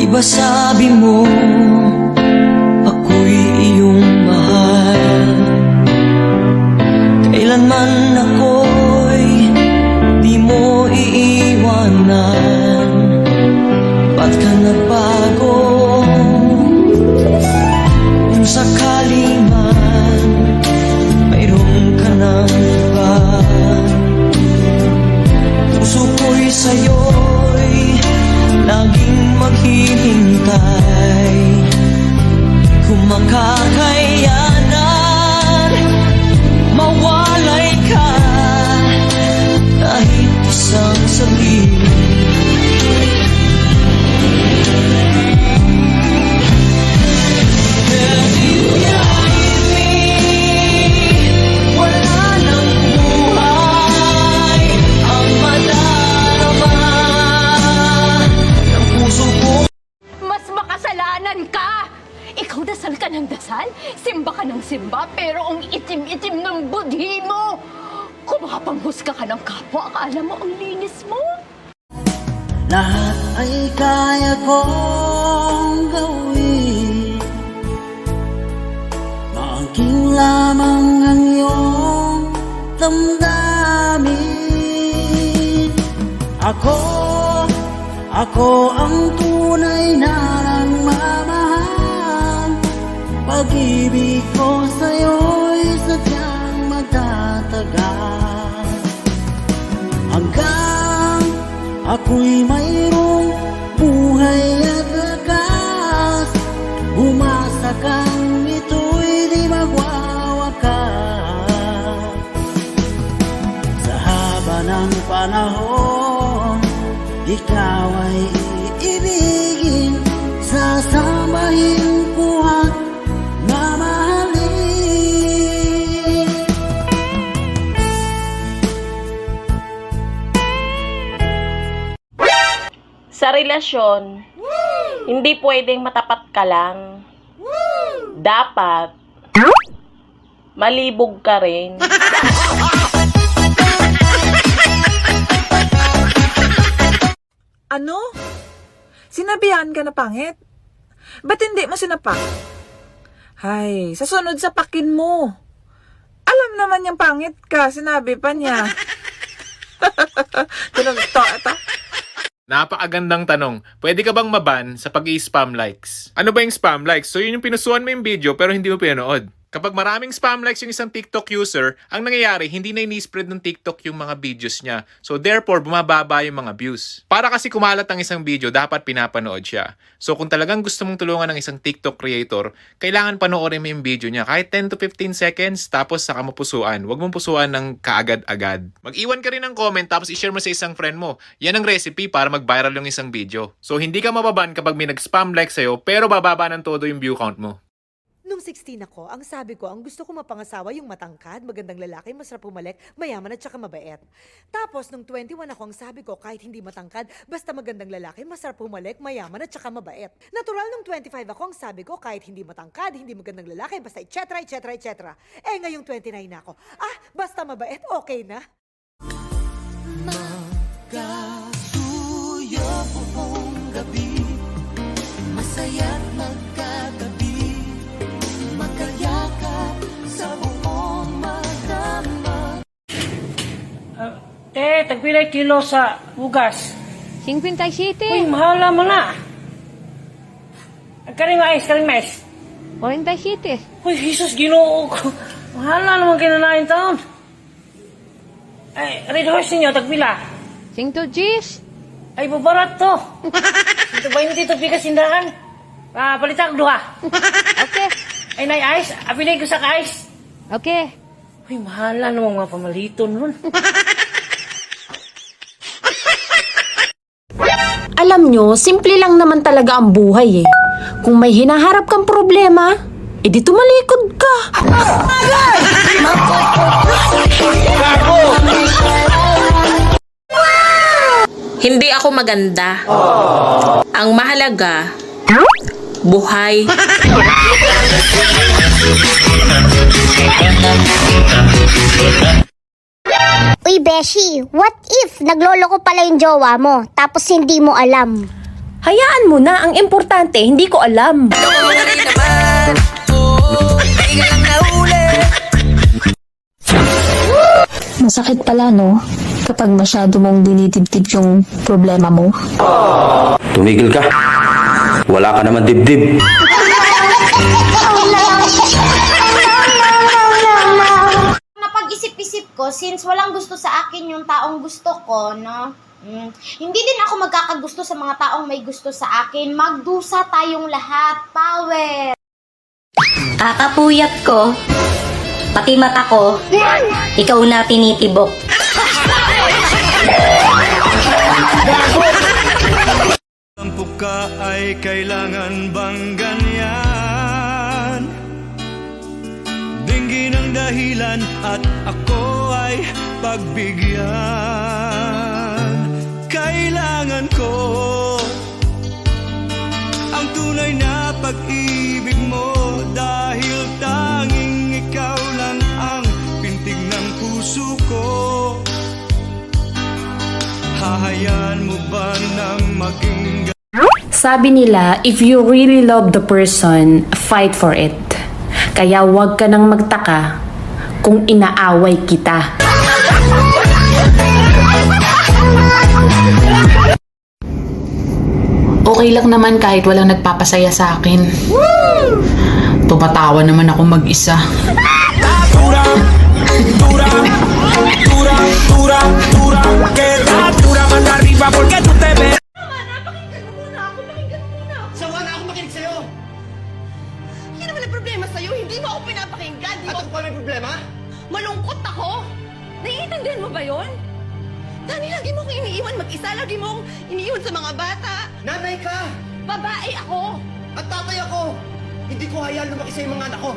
Iba sabi mo Ako'y iyong mahal. Kailanman ako'y Di mo iiwanan. Ba't ka nagbago? Kung sakali man Mayroon ka ng iba. Puso ko'y sa'yo'y Laging maghihintay. Kung makakayanan Mawalay ka itim-itim ng budhi mo! Kumapanghusga ka ng kapwa, akala mo ang linis mo? Lahat ay kaya kong gawin. Maangking lamang ang iyong damdamin. Ako, ako ang tunay na nagmamahal Pag-ibig ko sadyang magtatagal Hanggang ako'y mayroong buhay at lakas Umasa kang ito'y di magwawakas. Sa haba ng panahon Ikaw ay Sa relasyon, hindi pwedeng matapat ka lang. Dapat, malibog ka rin. Ano? Sinabihan ka na pangit? Ba't hindi mo sinapak? Hay, sa sunod sa pakin mo. Alam naman yung pangit ka, sinabi pa niya. Tunog to, ito. Napakagandang tanong. Pwede ka bang maban sa pag spam likes? Ano ba yung spam likes? So yun yung pinusuan mo yung video pero hindi mo pinanood. Kapag maraming spam likes yung isang TikTok user, ang nangyayari, hindi na ini-spread ng TikTok yung mga videos niya. So therefore, bumababa yung mga views. Para kasi kumalat ang isang video, dapat pinapanood siya. So kung talagang gusto mong tulungan ng isang TikTok creator, kailangan panoorin mo yung video niya kahit 10 to 15 seconds tapos saka mo pusuan. Huwag mong pusuan ng kaagad-agad. Mag-iwan ka rin ng comment tapos i-share mo sa isang friend mo. Yan ang recipe para mag-viral yung isang video. So hindi ka mababan kapag may nag-spam like sa'yo pero bababa ng todo yung view count mo. Nung 16 ako, ang sabi ko, ang gusto ko mapangasawa yung matangkad, magandang lalaki, masarap pumalik, mayaman at saka mabait. Tapos, nung 21 ako, ang sabi ko, kahit hindi matangkad, basta magandang lalaki, masarap pumalik, mayaman at saka mabait. Natural, nung 25 ako, ang sabi ko, kahit hindi matangkad, hindi magandang lalaki, basta et cetera, et cetera, et cetera. Eh, ngayong 29 na ako, ah, basta mabait, okay na. Magkasuyo buong gabi Masaya't magkatabi Te, tagpilay kilo sa bugas. 57. Uy, mahala mo na. Ang karing mais, karing mais. 47. Uy, Jesus, ginoo ko. Mahala naman kinanain taon. Ay, red horse ninyo, tagpila. 110. Ay, babarat to. Ito ba yung dito pikas sindahan? Ah, palitan ko duha. Okay. Ay, nay, ice. Apilay ko sa ice. Okay. Uy, mahala naman mga pamaliton nun. Alam nyo, simple lang naman talaga ang buhay eh. Kung may hinaharap kang problema, edi tumalikod ka. Hindi ako maganda. Ang mahalaga, buhay. Beshi, what if naglolo ko pala yung jowa mo, tapos hindi mo alam? Hayaan mo na, ang importante, hindi ko alam. Masakit pala, no? Kapag masyado mong dinidibdib yung problema mo. Tumigil ka. Wala ka naman dibdib. since walang gusto sa akin yung taong gusto ko, no? Mm, hindi din ako magkakagusto sa mga taong may gusto sa akin. Magdusa tayong lahat. Power! Kakapuyat ko, pati mata ko, ikaw na tinitibok. Tampo ka ay kailangan bang ganyan? Dinggin ang dahilan at ako ay pagbigyan Kailangan ko ang tunay na pag-ibig mo Dahil tanging ikaw lang ang pintig ng puso ko Hahayaan mo ba na maging Sabi nila, if you really love the person, fight for it. Kaya huwag ka nang magtaka kung inaaway kita. Okay lang naman kahit walang nagpapasaya sa akin. Tumatawa naman ako mag-isa. Ako. Naiintindihan mo ba yon? Dani, lagi mo akong iniiwan mag-isa. Lagi mo akong iniiwan sa mga bata. Nanay ka! Babae ako. At tatay ako! Hindi ko hayaan lumaki sa mga anak ko.